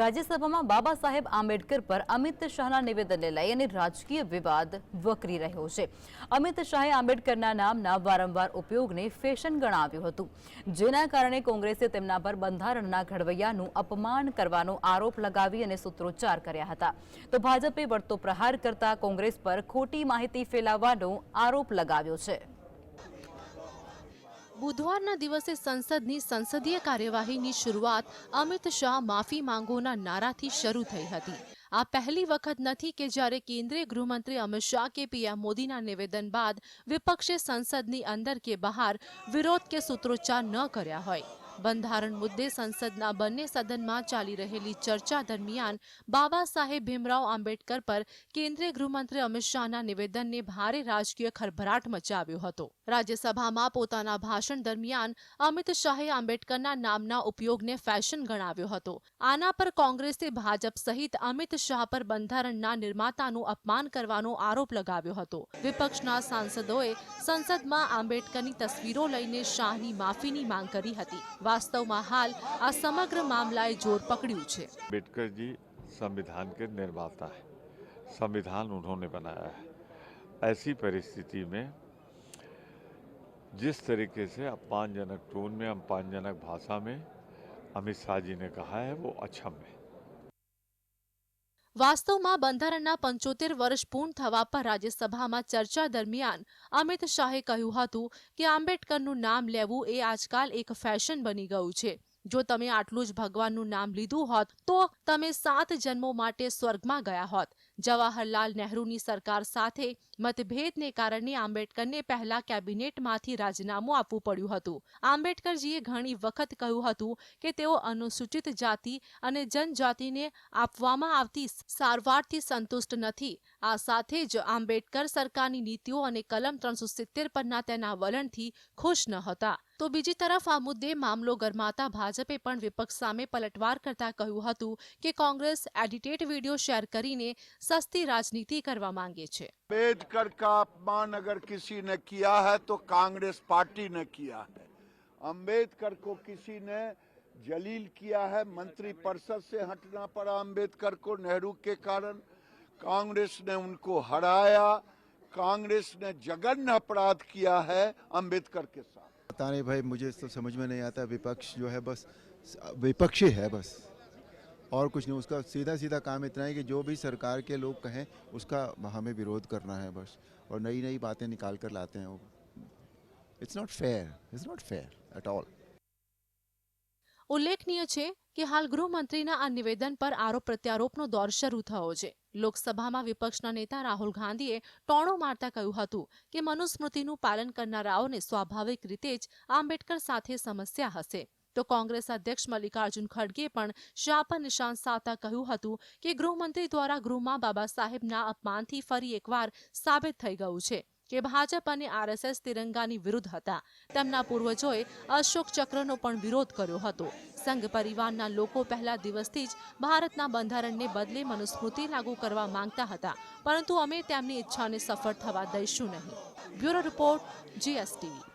રાજ્યસભામાં બાબા સાહેબ આંબેડકર પર અમિત શાહના નિવેદનને લઈ અને રાજકીય વિવાદ વકરી રહ્યો છે. અમિત શાહે આંબેડકરના નામના વારંવાર ઉપયોગને ફેશન ગણાવ્યું હતું. જેના કારણે કોંગ્રેસે તેમના પર બંધારણના ઘડવૈયાનું અપમાન કરવાનો આરોપ લગાવી અને સૂત્રોચ્ચાર કર્યા હતા. તો ભાજપે વળતો પ્રહાર કરતા કોંગ્રેસ પર ખોટી માહિતી ફેલાવવાનો આરોપ લગાવ્યો છે. બુધવારના દિવસે સંસદની સંસદીય કાર્યવાહીની શરૂઆત અમિત શાહ માફી માંગોના નારાથી શરૂ થઈ હતી. આ પહેલી વખત નથી કે જ્યારે કેન્દ્રીય ગૃહમંત્રી અમિત શાહ કે પીએમ મોદીના નિવેદન બાદ વિપક્ષે સંસદની અંદર કે બહાર વિરોધ કે સૂત્રોચ્ચાર ન કર્યા હોય. બંધારણ મુદ્દે સંસદના બંને સદનમાં ચાલી રહેલી ચર્ચા દરમિયાન બાબા સાહેબ ભીમરાવ આંબેડકર પર કેન્દ્રીય ગૃહમંત્રી અમિત શાહના નિવેદનને ભારે રાજકીય ખળભળાટ મચાવ્યો હતો. રાજ્યસભામાં પોતાના ભાષણ દરમિયાન અમિત શાહે આંબેડકરના નામના ઉપયોગને ફેશન ગણાવ્યો હતો. આના પર કોંગ્રેસે ભાજપ સહિત અમિત શાહ પર બંધારણના નિર્માતાનું અપમાન કરવાનો આરોપ લગાવ્યો હતો. વિપક્ષના સાંસદોએ સંસદમાં આંબેડકરની તસવીરો લઈને શાહની માફીની માંગ કરી હતી. વાસ્તવમાં હાલ આ સમગ્ર મામલાએ જોર પકડ્યું છે अम्बेडकर जी संविधान के निर्माता है संविधान उन्होंने बनाया है ऐसी परिस्थिति में जिस तरीके से अपमानजनक टोन में अपमानजनक भाषा में अमित शाह जी ने कहा है वो अक्षम है વાસ્તવમાં બંધારણના પંચોતેર વર્ષ પૂર્ણ થવા પર રાજ્યસભામાં ચર્ચા દરમિયાન અમિત શાહે કહ્યું હતું કે આંબેડકરનું નામ લેવું એ આજકાલ એક ફેશન બની ગયું છે. જો તમે આટલું જ ભગવાનનું નામ લીધું હોત તો તમે સાત જન્મો માટે સ્વર્ગમાં ગયા હોત. જવાહરલાલ નહેરુની સરકાર સાથે મતભેદને કારણે આંબેડકરને પહેલા કેબિનેટમાંથી રાજીનામું આપવું પડ્યું હતું. આંબેડકરજીએ ઘણી વખત કહ્યું હતું કે તેઓ અનુસૂચિત જાતિ અને જનજાતિને આપવામાં આવતી સારવારથી સંતુષ્ટ નથી. આ સાથે જ આંબેડકર સરકારની નીતિઓ અને કલમ ત્રણસો સિત્તેર પરના તેના વલણથી ખુશ ન હતા. તો બીજી તરફ આ મુદ્દે મામલો ગરમાતા ભાજપે પણ વિપક્ષ સામે પલટવાર કરતા કહ્યું હતું કે કોંગ્રેસ એડિટેડ વીડિયો શેર કરીને सस्ती राजनीति करवा मांगे छे। अंबेडकर का अपमान अगर किसी ने किया है तो कांग्रेस पार्टी ने किया है। अंबेडकर को किसी ने जलील किया है मंत्री परिषद से हटना पड़ा अंबेडकर को नेहरू के कारण। कांग्रेस ने उनको हराया कांग्रेस ने जघन्य अपराध किया है अंबेडकर के साथ। पता नहीं भाई मुझे तो समझ में नहीं आता विपक्ष जो है बस विपक्षी है बस। और कुछ नहीं उसका सीधा सीधा काम इतना है कि जो भी सरकार के लोग कहें उसका हमें विरोध करना है बस और नई नई बातें निकाल कर लाते हैं वो it's not fair it's not fair at all ઉલ્લેખનીય છે કે હાલ ગૃહમંત્રીના આ નિવેદન પર આરોપ પ્રત્યારોપનો દોર શરૂ થયો છે લોકસભામાં વિપક્ષના નેતા રાહુલ ગાંધીએ ટોણો મારતા કહ્યું હતું કે મનુસ્મૃતિનું પાલન કરનારાઓને સ્વાભાવિક રીતે જ આંબેડકર સાથે સમસ્યા હશે તો કોંગ્રેસ અધ્યક્ષ મલ્લિકાર્જુન ખડગે પણ શાહ પર નિશાન સાધતા કહ્યું હતું કે ગૃહમંત્રી દ્વારા ગૃહમાં બાબા સાહેબના અપમાનથી ફરી એકવાર સાબિત થઈ ગયું છે કે ભાજપ અને આરએસએસ તિરંગાની વિરુદ્ધ હતા. તેમના પૂર્વજોએ અશોક ચક્રનો પણ વિરોધ કર્યો હતો. સંઘ પરિવારના લોકો પહેલા દિવસથી જ ભારતના બંધારણને બદલે મનુસ્મૃતિ લાગુ કરવા માંગતા હતા, પરંતુ અમે તેમની ઈચ્છાને સફળ થવા દઈશું નહીં. Bureau report, GSTV.